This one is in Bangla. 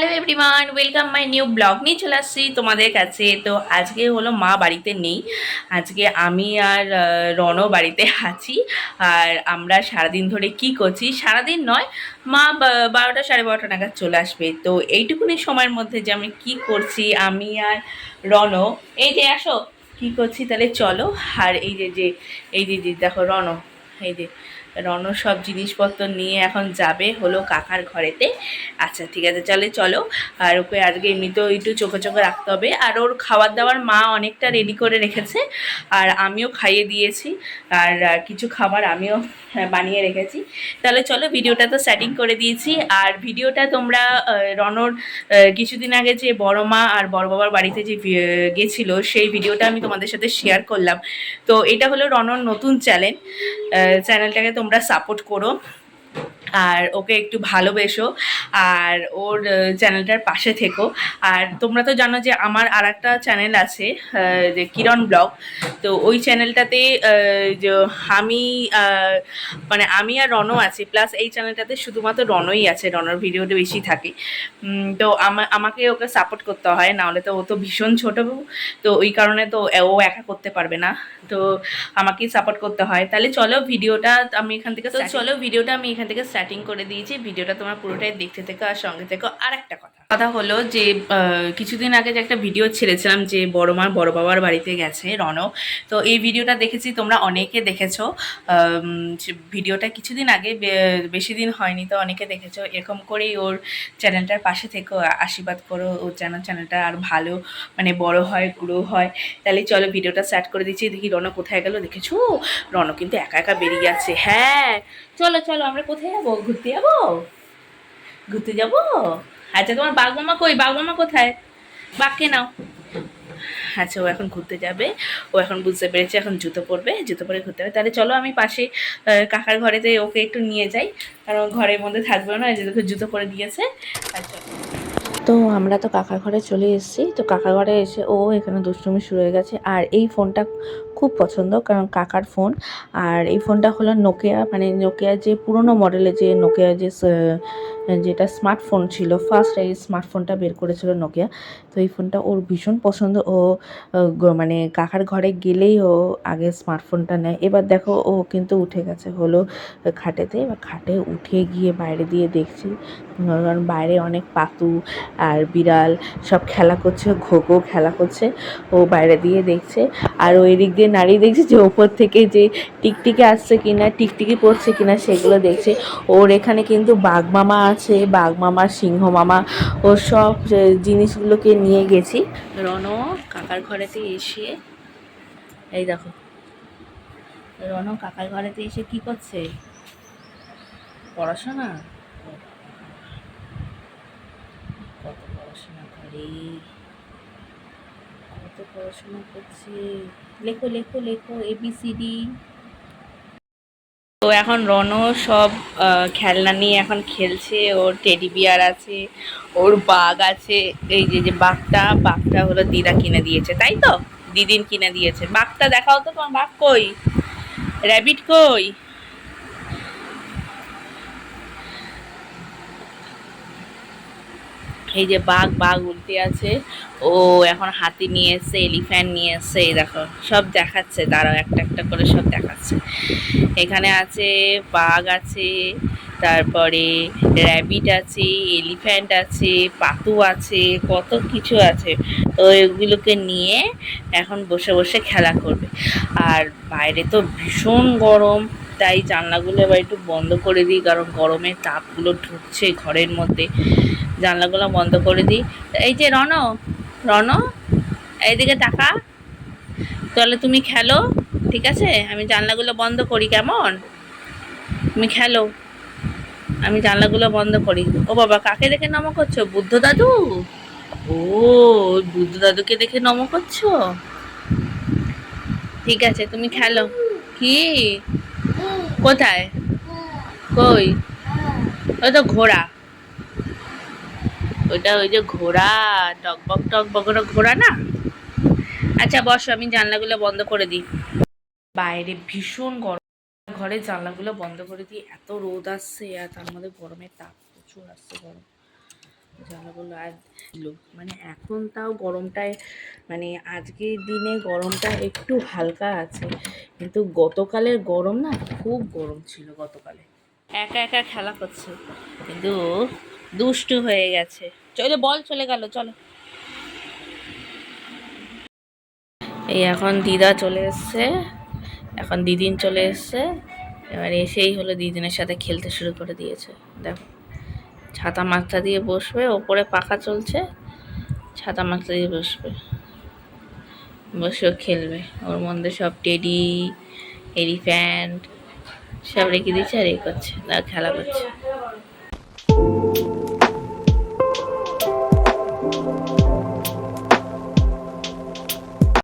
Hello everyone welcome my new blog নিয়ে চলে আসছি তোমাদের কাছে। তো আজকে হলো মা বাড়িতে নেই। আজকে আমি আর রনও বাড়িতে আছি। আর আমরা সারাদিন ধরে কি করছি? সারাদিন নয়, মা বারোটা সাড়ে বারোটা নাগাদ চলে আসবে। তো এইটুকুনি সময়ের মধ্যে যে আমি কি করছি, আমি আর রনও। এই যে আসো, কি করছি তাহলে চলো। আর এই যে যে, এই যে দেখো রন এই যে রন সব জিনিসপত্র নিয়ে এখন যাবে হলো কাকার ঘরেতে। আচ্ছা ঠিক আছে চলে চলো। আর ওকে আজকে এমনিতেও একটু চোখে চোখে রাখতে হবে। আর ওর খাবার দাবার মা অনেকটা রেডি করে রেখেছে। আর আমিও খাইয়ে দিয়েছি। আর কিছু খাবার আমিও হ্যাঁ, বানিয়ে রেখেছি। তাহলে চলো ভিডিওটা তো সেটিং করে দিয়েছি। আর ভিডিওটা তোমরা রনর কিছুদিন আগে যে বড় মা আর বড় বাবার বাড়িতে যে গেছিল সেই ভিডিওটা আমি তোমাদের সাথে শেয়ার করলাম। তো এটা হলো রনর নতুন চ্যানেল চ্যানেলটাকে তোমরা সাপোর্ট করো। আর ওকে একটু ভালোবেসো আর ওর চ্যানেলটার পাশে থেকো। আর তোমরা তো জানো যে আমার আর একটা চ্যানেল আছে যে কিরণ ব্লগ। তো ওই চ্যানেলটাতে যে আমি মানে আমি আর রনও আছি প্লাস এই চ্যানেলটাতে শুধুমাত্র রনই আছে রনর ভিডিওটা বেশি থাকে। তো আমা আমাকে ওকে সাপোর্ট করতে হয় নাহলে তো ও তো ভীষণ ছোটো তো ওই কারণে তো ও একা করতে পারবে না। তো আমাকেই সাপোর্ট করতে হয়। তাহলে চলো ভিডিওটা আমি এখান থেকে চলো ভিডিওটা আমি এখান থেকে স্টার্টিং করে দিয়েছি ভিডিওটা তোমার পুরোটাই দেখতে থেকো আর সঙ্গে থেকো। আর একটা কথা। কথা হলো যে কিছুদিন আগে যে একটা ভিডিও ছেড়েছিলাম যে বড় মার বড় বাবার বাড়িতে গেছে রণ তো এই ভিডিওটা দেখেছি, তোমরা অনেকে দেখেছ। ভিডিওটা কিছুদিন আগে বেশি দিন হয়নি তো অনেকে দেখেছ। এরকম করেই ওর চ্যানেলটার পাশে থেকো আশীর্বাদ করো। ওর যেন চ্যানেলটা আর ভালো মানে বড় হয় গ্রো হয়। তাহলে চলো ভিডিওটা স্টার্ট করে দিচ্ছি। দেখি রণ কোথায় গেল, দেখেছ? রণ কিন্তু একা একা বেরিয়ে যাচ্ছে হ্যাঁ চলো চলো, আমরা কোথায় যাব? ঘুরতে যাব? ঘুরতে যাব? আচ্ছা তোমার বাঘ মামা কই? বাঘ মামা কোথায়? বাঘকে নাও। আচ্ছা ও এখন ঘুরতে যাবে। ও এখন বুঝতে পেরেছে, এখন জুতো পরবে। জুতো পরে ঘুরতে হবে তাহলে চলো, আমি পাশে কাকার ঘরেতে ওকে একটু নিয়ে যাই। কারণ ঘরের মধ্যে থাকবে না যে জুতো পরে দিয়েছে। আচ্ছা। তো আমরা তো কাকার ঘরে চলে এসেছি। তো কাকার ঘরে এসে ও এখানে দুষ্টুমি শুরু হয়ে গেছে। আর এই ফোনটা খুব পছন্দ, কারণ কাকার ফোন। আর এই ফোনটা হলো নোকিয়া মানে নোকিয়া যে পুরনো মডেলের যে নোকিয়া যে যেটা স্মার্টফোন ছিল ফার্স্ট এই স্মার্টফোনটা বের করেছিল নোকিয়া তো এই ফোনটা ওর ভীষণ পছন্দ। ও মানে কাকার ঘরে গেলেই ও আগে স্মার্টফোনটা নেয়। এবার দেখো, ও কিন্তু উঠে গেছে হলো খাটেতে। এবার খাটে উঠে গিয়ে বাইরে দিয়ে দেখছি, কারণ বাইরে অনেক পাতু আর বিড়াল সব খেলা করছে ঘোঘো খেলা করছে। ও বাইরে দিয়ে দেখছে, আর ওই দিক দিয়ে নাড়িয়ে দেখছে যে ওপর থেকে যে টিকটিকি আসছে কিনা, টিকটিকি পড়ছে কিনা সেগুলো দেখছে। ওর এখানে কিন্তু বাঘ মামা আছে, বাঘ মামা, সিংহ মামা, ও সব জিনিসগুলোকে নিয়ে গেছি। রণ কাকার ঘরেতে এসে, এই দেখো। রণ কাকার ঘরেতে এসে কি করছে? পড়াশোনা? কত পড়াশোনা করে? কত পড়াশোনা করছে? লেখো লেখো লেখো এবিসিডি তো এখন রনও সব খেলনা নিয়ে এখন খেলছে, ওর টেডি বিয়ার আছে, ওর বাঘ আছে, এই যে যে বাঘটা বাঘটা হলো দিদা কিনে দিয়েছে, তাই তো? দিদিন কিনে দিয়েছে। বাঘটা দেখাও তো তোমার বাঘ কই? র্যাবিট কই? এই যে বাঘ বাঘ উল্টে আছে। ও এখন হাতি নিয়ে এসছে এলিফ্যান্ট নিয়ে এসছে, এই দেখো, সব দেখাচ্ছে। দাঁড়াও, একটা একটা করে সব দেখাচ্ছে। এখানে আছে বাঘ আছে, তারপরে র্যাবিট আছে এলিফ্যান্ট আছে, পাতু আছে, কত কিছু আছে। তো এগুলোকে নিয়ে এখন বসে বসে খেলা করবে। আর বাইরে তো ভীষণ গরম, তাই জানলাগুলো এবার একটু বন্ধ করে দিই, কারণ গরমের তাপগুলো ঢুকছে ঘরের মধ্যে। জানলাগুলো বন্ধ করে দিই। এই যে রণ রণ, এইদিকে টাকা তাহলে তুমি খেলো, ঠিক আছে? আমি জানলাগুলো বন্ধ করি কেমন? তুমি খেলো। আমি জানলাগুলো বন্ধ করি। ও বাবা, কাকে দেখে নম করছ? বুদ্ধ দাদু? ও, বুদ্ধ দাদুকে দেখে নম করছ? ঠিক আছে, তুমি খেলো। কি? কোথায়? কই? ওই তো ঘোড়া। ওইটা ওই যে ঘোড়া, টকবক টকবক, ওটা ঘোড়া না? আচ্ছা বসো, আমি জানলাগুলো বন্ধ করে দিই। বাইরে ভীষণ গরম। ঘরে জানলাগুলো বন্ধ করে দিই এত রোদ আসছে, আর তার মধ্যে গরমের তাপ প্রচুর আসছে গরম। জানাগুলো আর মানে এখন তাও গরমটায় মানে আজকের দিনে গরমটা একটু হালকা আছে। কিন্তু গতকালের গরম না, খুব গরম ছিল গতকালে। একা একা খেলা করছে। কিন্তু দুষ্টু হয়ে গেছে। চলে, বল চলে গেল, চলো। এই এখন দিদা চলে এসছে। এখন দিদিন চলে এসছে। এবার এসেই হলো দিদিনের সাথে খেলতে শুরু করে দিয়েছে। দেখো, ছাতা মাথা দিয়ে বসবে, ওপরে পাখা চলছে, ছাতা মাথা দিয়ে বসবে। বসেও খেলবে। ওর মধ্যে সব টেডি এলিফ্যান্ট সব রেখে দিচ্ছে আর এ করছে খেলা করছে।